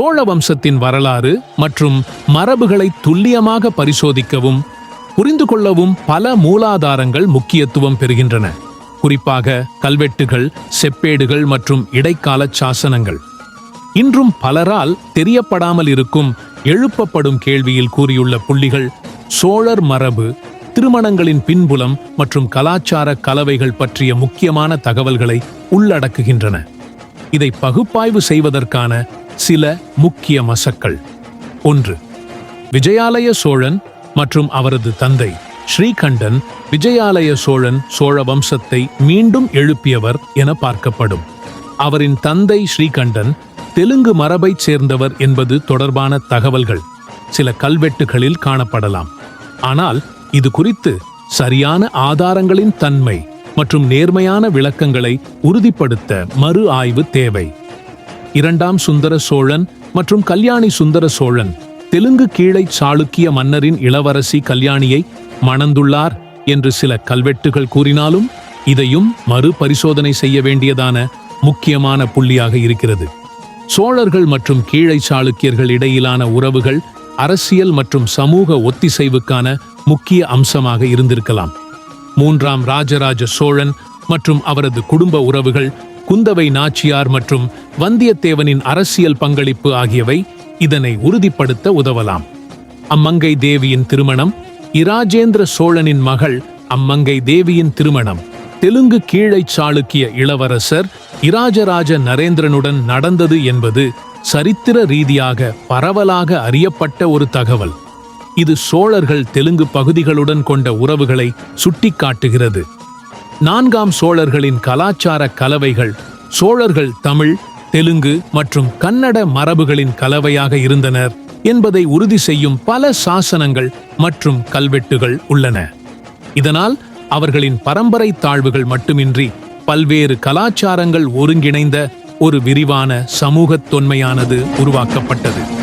சோழ வம்சத்தின் வரலாறு மற்றும் மரபுகளை துல்லியமாக பரிசோதிக்கவும் புரிந்து கொள்ளவும் பல மூலாதாரங்கள் முக்கியத்துவம் பெறுகின்றன. குறிப்பாக கல்வெட்டுகள் செப்பேடுகள் மற்றும் இடைக்கால சாசனங்கள். இன்றும் பலரால் தெரியப்படாமல் இருக்கும் எழுப்பப்படும் கேள்வியில் கூறியுள்ள புள்ளிகள் சோழர் மரபு திருமணங்களின் பின்புலம் மற்றும் கலாச்சார கலவைகள் பற்றிய முக்கியமான தகவல்களை உள்ளடக்குகின்றன. இதை பகுப்பாய்வு செய்வதற்கான சில முக்கிய மசக்கள். ஒன்று விஜயாலய சோழன் மற்றும் அவரது தந்தை ஸ்ரீகண்டன் விஜயாலய சோழன் சோழ வம்சத்தை மீண்டும் எழுப்பியவர் என பார்க்கப்படும். அவரின் தந்தை ஸ்ரீகண்டன் தெலுங்கு மரபைச் சேர்ந்தவர் என்பது தொடர்பான தகவல்கள் சில கல்வெட்டுகளில் காணப்படலாம். ஆனால் இது குறித்து சரியான ஆதாரங்களின் தன்மை மற்றும் நேர்மையான விளக்கங்களை உறுதிப்படுத்த மறு ஆய்வு தேவை. இரண்டாம் சுந்தர சோழன் மற்றும் கல்யாணி சுந்தர சோழன் தெலுங்கு கீழை சாளுக்கிய மன்னரின் இளவரசி கல்யாணியை மணந்துள்ளார் என்று சில கல்வெட்டுகள் கூறினாலும் இதையும் மறுபரிசோதனை செய்ய வேண்டியதான முக்கியமான புள்ளியாக இருக்கிறது. சோழர்கள் மற்றும் கீழை சாளுக்கியர்கள் இடையிலான உறவுகள் அரசியல் மற்றும் சமூக ஒத்திசைவுக்கான முக்கிய அம்சமாக இருந்திருக்கலாம். மூன்றாம் ராஜராஜ சோழன் மற்றும் அவரது குடும்ப உறவுகள் குந்தவை நாச்சியார் மற்றும் வந்தியத்தேவனின் அரசியல் பங்களிப்பு ஆகியவை இதனை உறுதிப்படுத்த உதவலாம். அம்மங்கை தேவியின் திருமணம் இராஜேந்திர சோழனின் மகள் அம்மங்கை தேவியின் திருமணம் தெலுங்கு கீழை சாளுக்கிய இளவரசர் இராஜராஜ நரேந்திரனுடன் நடந்தது என்பது சரித்திர ரீதியாக பரவலாக அறியப்பட்ட ஒரு தகவல். இது சோழர்கள் தெலுங்கு பகுதிகளுடன் கொண்ட உறவுகளை சுட்டிக்காட்டுகிறது. நான்காம் சோழர்களின் கலாச்சார கலவைகள் சோழர்கள் தமிழ் தெலுங்கு மற்றும் கன்னட மரபுகளின் கலவையாக இருந்தனர் என்பதை உறுதி செய்யும் பல சாசனங்கள் மற்றும் கல்வெட்டுகள் உள்ளன. இதனால் அவர்களின் பரம்பரை தாழ்வுகள் மட்டுமின்றி பல்வேறு கலாச்சாரங்கள் ஒருங்கிணைந்த ஒரு விரிவான சமூகத் தொன்மையானது உருவாக்கப்பட்டது.